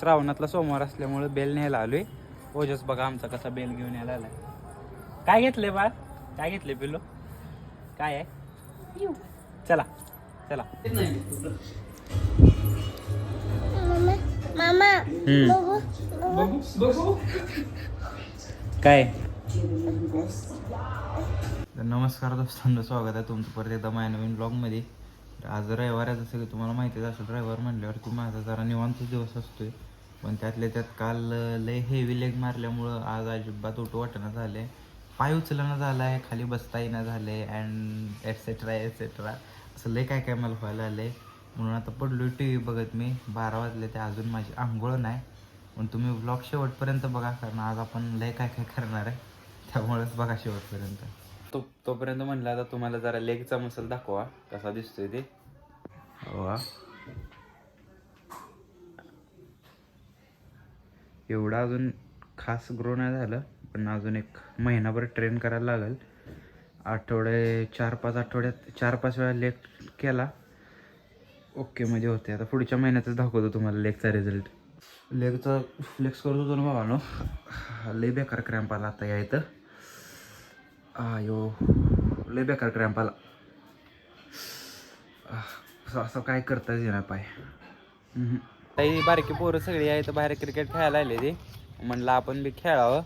श्रावणातला सोमवार असल्यामुळे बेल न्यायला आलोय. ओजस बघा आमचा कसा बेल घेऊन यायला आलाय. काय घेतले बाळ? काय घेतले पिलो काय आहे? चला चला. मामा काय? नमस्कार दोस्तांनो स्वागत आहे तुमचं परत एकदा माझ्या नवीन ब्लॉगमध्ये. आज रविवार आहे जसं की तुम्हाला माहितीच असेल रविवार म्हटल्यावरती माझा जरा निवांतच दिवस असतोय. पण त्यातल्या त्यात काल लय हेवी लेग मारल्यामुळं आज अजिबात उठू वाटणं झालंय. पाय उचलणं झालं आहे खाली बसता येणं झालंय अँड एटसेट्रा एटसेट्रा असं लय काय काय मला व्हायला आलंय. म्हणून आता पडलो टी व्ही बघत मी. बारा वाजले ते अजून माझी आंघोळ नाही. पण तुम्ही ब्लॉग शेवटपर्यंत बघा कारण आज आपण लय काय काय करणार आहे. त्यामुळेच बघा शेवटपर्यंत. तो तोपर्यंत म्हणलं आता तुम्हाला जरा लेगचा मसल दाखवा. कसा दिसतोय ते. वा एवढा अजून खास ग्रो नाही झालं पण अजून एक महिनाभर ट्रेन करायला लागेल. आठवडे चार पाच आठवड्यात चार पाच वेळा लेग केला. ओके म्हणजे होते. आता पुढच्या महिन्यातच दाखवतो तुम्हाला लेगचा रिझल्ट लेगचा फ्लेक्स करत होतो ना बाबानो. लय बेकार क्रॅम्प आला आता या इथं. आयो लय बेकार क्रॅम्प आला. असं असं काय करताच येणार पाय. काही बारकी पोरं सगळी आहे तर बाहेर क्रिकेट खेळायला आले ते म्हणलं आपण बी खेळावं.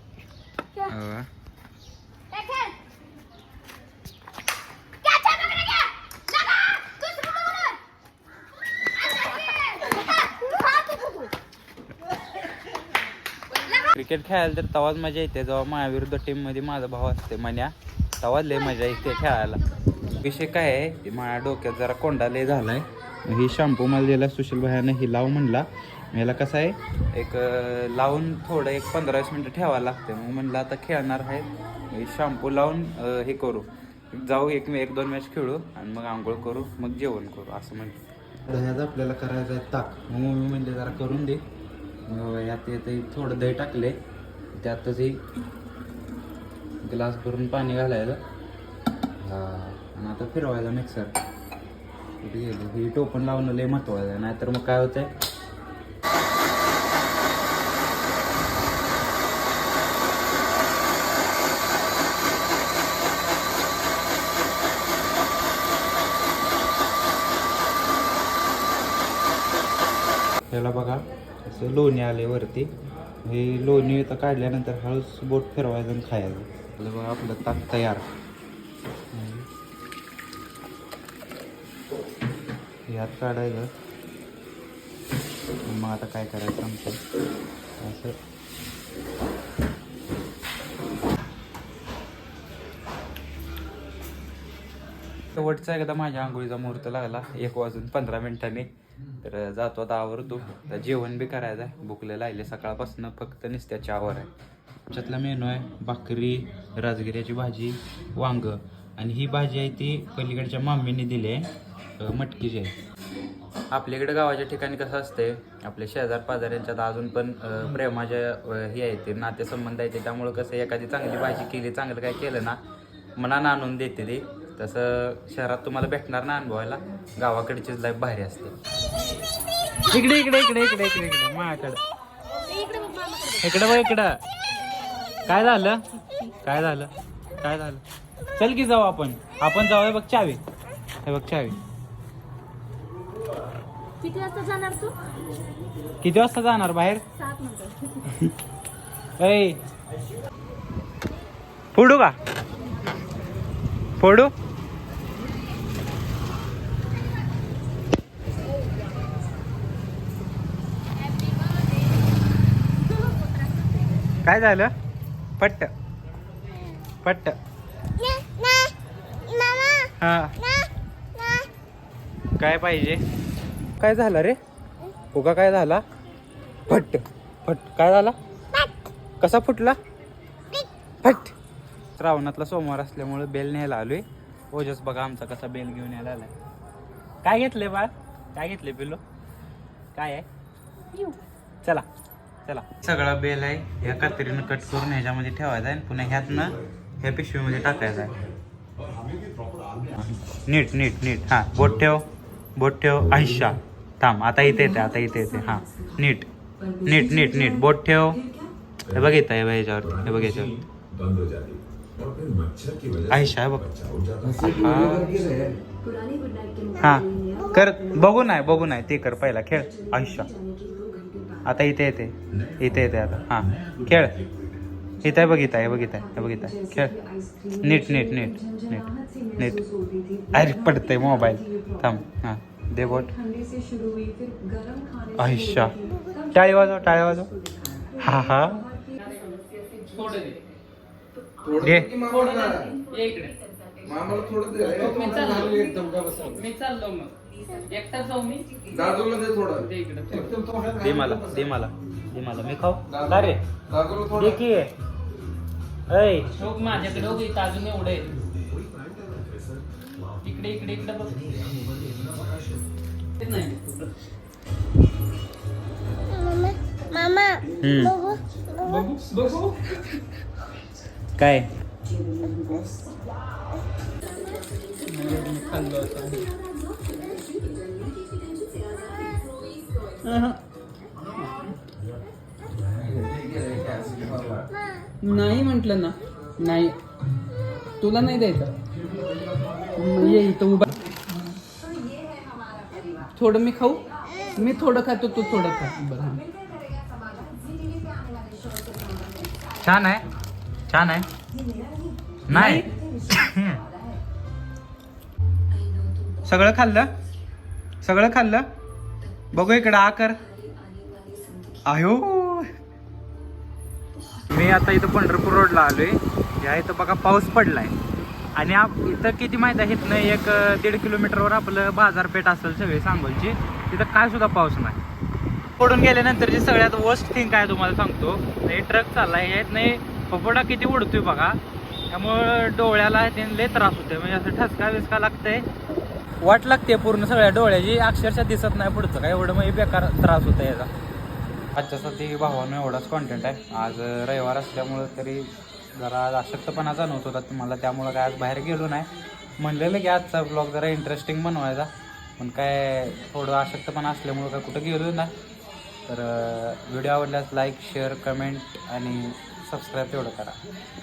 क्रिकेट खेळायला तर तवाच मजा येते जेव्हा माझ्याविरुद्ध टीममध्ये माझा भाऊ असते मन्या तवाच लय मजा येते खेळायला. विषय काय आहे? ते माझ्या डोक्यात जरा कोंडा लय झालाय. ही शॅम्पू मला दिला सुशील भायानं ही लाव म्हणला. याला कसं आहे एक लावून थोडं एक पंधरा वीस मिनटं ठेवायला लागते मग म्हणलं आता खेळणार आहे. शॅम्पू लावून हे करू. जाऊ एक एक दोन मॅच खेळू आणि मग आंघोळ करू मग जेवण करू असं म्हणलं. दह्याचं आपल्याला करायचं आहे ताक. मग मम्मी म्हणले जरा करून दे. मग यात येते थोडं दही टाकले. त्यातच ही ग्लास भरून पाणी घालायचं. हां आणि आता फिरवायचं मिक्सर कुठे गेली? ही टोपण लावणं लय महत्वाचं आहे. नाहीतर मग काय होतंय? त्याला बघा असं लोणी आले वरती. हे लोणी तर काढल्यानंतर हळूच बोट फिरवायचं आणि खायचं. बघा आपलं ताक तयार. ह्यात काढायचं. मग आता काय करायचं आमचं? असं. शेवटचा एकदा माझ्या आंघोळीचा मुहूर्त लागला. एक वाजून पंधरा मिनिटांनी. तर जातो आता आवरतो. तर जेवण बी करायचं आहे. भुकले लागले. सकाळपासून फक्त नुसत्याच्या आवर आहे. त्याच्यातला मेनू आहे भाकरी राजगिऱ्याची भाजी वांग. आणि ही भाजी आहे ती पलीकडच्या मामीने दिली आहे. मटकी जी आहे. आपल्याकडे गावाच्या ठिकाणी कसं असते आपल्या शेजार पाजाऱ्यांच्यात अजून पण प्रेमाच्या हे आहे ते नातेसंबंध आहे ते त्यामुळं कसं एखादी चांगली भाजी केली चांगलं काय केलं ना मनानं आणून देते ते. तसं शहरात तुम्हाला भेटणार ना अनुभवायला गावाकडचीच लाईफ भारी असते. इकडे इकडे इकडे इकडे इकडे इकडे माझ्याकडे इकडे बघ इकडं. काय झालं? काय झालं? काय झालं? चल की जाऊ आपण. आपण जाऊया बघ चावी. हे बघ चावी. किती वाजता जाणार तू? किती वाजता जाणार बाहेर? सात नंतर. ऐ. फोडू का? फोडू? काय झालं? पट्ट. पट्ट. हा. काय पाहिजे? काय झालं रे? उगा काय झाला? फट फट. काय झाला? कसा फुटला? फट. श्रावणातला सोमवार असल्यामुळे बेल न्यायला आलोय. ओजस बघा आमचा कसा बेल घेऊन यायला आलाय. काय घेतले बाळ? काय घेतले पिलो काय आहे? चला चला. सगळा बेल आहे या कात्रीनं कट करून ह्याच्यामध्ये ठेवायचा आहे आणि पुन्हा ह्यातनं ह्या पिशवीमध्ये टाकायचा आहे. नीट नीट नीट. हा बोट ठेव बोट ठेव. आयुष्या थांब आता इथे येते आता इथे येते. हां. नीट. नीट नीट नीट. बोट ठेव. हे बघ येतं हे बघ याच्यावर. हे बघ याच्यावर. आयशा आहे बघ. हां. कर बघू नाही बघू नाही. ते कर पहिला खेळ. आयुष्य आता इथे येते. इथे येते आता. हां. खेळ. इथं आहे बघित आहे बघित आहे बघित आहे खेळ. नीट नीट नीट. नीट. नीट. अरे पडतंय मोबाईल. थांब. हां. They both. आयुष्या टाळी वाजव टाळी वाजव हा हा। दे। मामाला थोडं दे। मी चाललो मी चाललो मग एकटा जाऊ मी। दादूला दे थोडं। ते इकडं दे मला दे मला दे मला। मी खाऊ? का रे। दादूला दे थोडं। की ऐ। शोक माझ्याकडे अजून एवढं इकडे इकडे इकडे बघ। ते नाही हम्म. बघू बघू. काय? नाही म्हटलं ना. नाही. तुला नाही द्यायचं. ये इथं उभा. थोडं मी खाऊ? मी थोडं खातो तू थोडं खा. बरं छान आहे. छान आहे. नाही. सगळं खाल्लं? सगळं खाल्लं? बघू इकडं आ कर. आयो. मी आता इथं पंढरपूर रोडला आलोय. या इथं बघा पाऊस पडलाय. आणि आप इथं किती माहिती आहे? इथनं एक दीड किलोमीटरवर आपलं बाजारपेठ असेल सगळी सांगोलची. तिथं काय सुद्धा पाऊस नाही. पडून गेल्यानंतरची सगळ्यात वर्स्ट थिंग काय तुम्हाला सांगतो हे ट्रक चालला यात नाही फपोडा किती उडतोय बघा. त्यामुळं डोळ्याला ते लय त्रास होतोय. म्हणजे असं ठसका विसका लागतंय. वाट लागते पूर्ण सगळ्या डोळ्याची. अक्षरशः दिसत नाही पुढचं काय एवढं म्हणजे बेकार त्रास होतो याचा. आजच्यासाठी भावानं एवढाच कॉन्टेंट आहे. आज रविवार असल्यामुळं तरी जरा अशक्तपणा जाणवत होता तुम्हाला त्यामुळं काय आज बाहेर गेलो नाही. म्हणलेलं की आजचा ब्लॉग जरा इंटरेस्टिंग बनवायचा. पण काय थोडं अशक्तपणा असल्यामुळं काय कुठं गेलो नाही तर व्हिडिओ आवडल्यास लाईक शेअर कमेंट आणि सबस्क्राईब तेवढं करा.